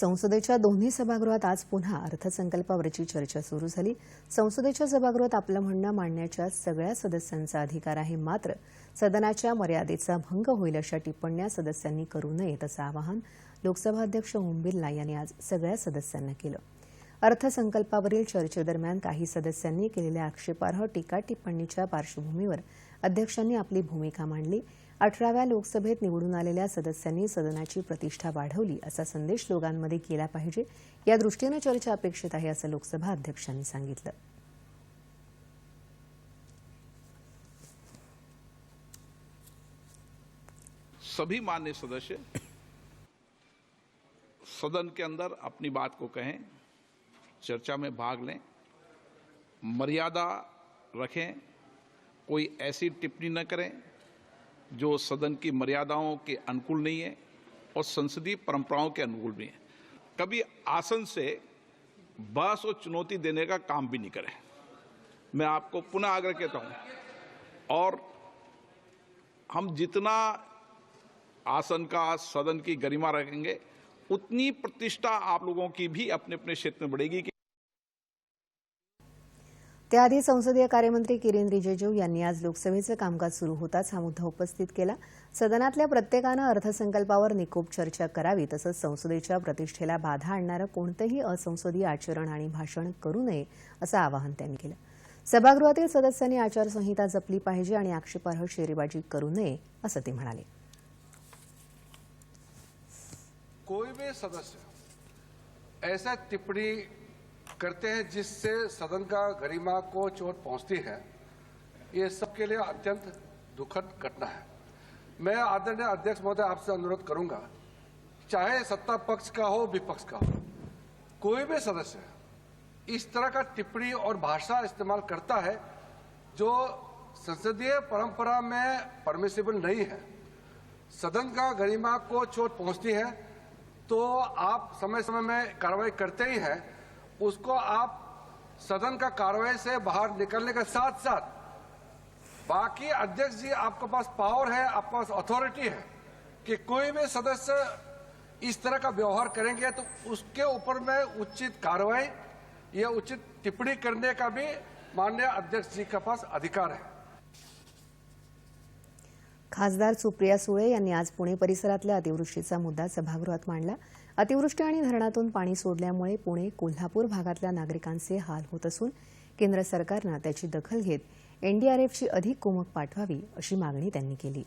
संसदेच्या दोन्ही सभागृहात आज पुन्हा अर्थसंकल्पावरची चर्चा सुरू झाली. संसदेच्या सभागृहात आपलं म्हणणं मांडण्याच्या सगळ्या सदस्यांचा अधिकार आहे मात्र सदनाच्या मर्यादेचा भंग होईल अशा टिप्पण्या सदस्यांनी करू नयेत असं आवाहन लोकसभा अध्यक्ष ओम बिर्ला यांनी आज सगळ्या सदस्यांना केलं. अर्थसंकल्पावरील चर्चेदरम्यान काही सदस्यांनी केलेल्या आक्षेपार्ह टीका टिप्पणीच्या पार्श्वभूमीवर अध्यक्षांनी आपली भूमिका मांडली. अठराव्या लोकसभेत निवडून आलेल्या सदस्यांनी सदनाची प्रतिष्ठा वाढवली असा संदेश लोकांमध्ये केला पाहिजे. या दृष्टीनं चर्चा अपेक्षित आहे असं लोकसभा अध्यक्षांनी सांगितलं. सभी मान्य सदस्य सदन के अंदर अपनी बात को कहें चर्चा में भाग लें मर्यादा रखें कोई ऐसी टिप्पणी न करें जो सदन की मर्यादाओं के अनुकूल नहीं है और संसदीय परंपराओं के अनुकूल भी है। कभी आसन से बहस और चुनौती देने का काम भी नहीं करें। मैं आपको पुनः आग्रह कहता हूँ, और हम जितना आसन का, सदन की गरिमा रखेंगे, उतनी प्रतिष्ठा आप लोगों की भी अपने अपने क्षेत्र में बढ़ेगी त्याआधी संसदीय कार्यमंत्री किरेन रिजिजू यांनी आज लोकसभेचं कामकाज सुरू होताच हा मुद्दा उपस्थित केला. सदनातल्या प्रत्येकानं अर्थसंकल्पावर निकोप चर्चा करावी तसंच संसदेच्या प्रतिष्ठेला बाधा आणणारं कोणतंही असंसदीय आचरण आणि भाषण करू नये असं आवाहन त्यांनी केलं. सभागृहातील सदस्यांनी आचारसंहिता जपली पाहिजे आणि आक्षेपार्ह शेरेबाजी करू नये असं ते म्हणाले. कोई भी सदस्य ऐसा टिप्पणी करते हैं जिससे सदन का गरिमा को चोट पहुँचती है। ये सबके लिए अत्यंत दुखद घटना है। मैं आदरणीय अध्यक्ष महोदय आपसे अनुरोध करूँगा, चाहे सत्ता पक्ष का हो, विपक्ष का हो, कोई भी सदस्य इस तरह का टिप्पणी और भाषा इस्तेमाल करता है जो संसदीय परंपरा में परमिसिबल नहीं है। सदन का गरिमा को चोट पहुँचती है तो आप समय समय में कार्रवाई करते ही हैं। उसको आप सदन का कार्रवाई से बाहर निकलने के साथ साथ बाकी अध्यक्ष जी आपके पास पावर है आपके पास अथॉरिटी है कि कोई भी सदस्य इस तरह का व्यवहार करेंगे तो उसके ऊपर में उचित कार्रवाई या उचित टिप्पणी करने का भी माननीय अध्यक्ष जी के पास अधिकार है। खासदार सुप्रिया सुळे यांनी आज पुणे परिसरातल्या अतिवृष्टीचा मुद्दा सभागृहात मांडला. अतिवृष्टी आणि धरणातून पाणी सोडल्यामुळे पुणे कोल्हापूर भागातल्या नागरिकांचे हाल होत असून केंद्र सरकारनं त्याची दखल घेत एनडीआरएफची अधिक कुमक पाठवावी अशी मागणी त्यांनी केली.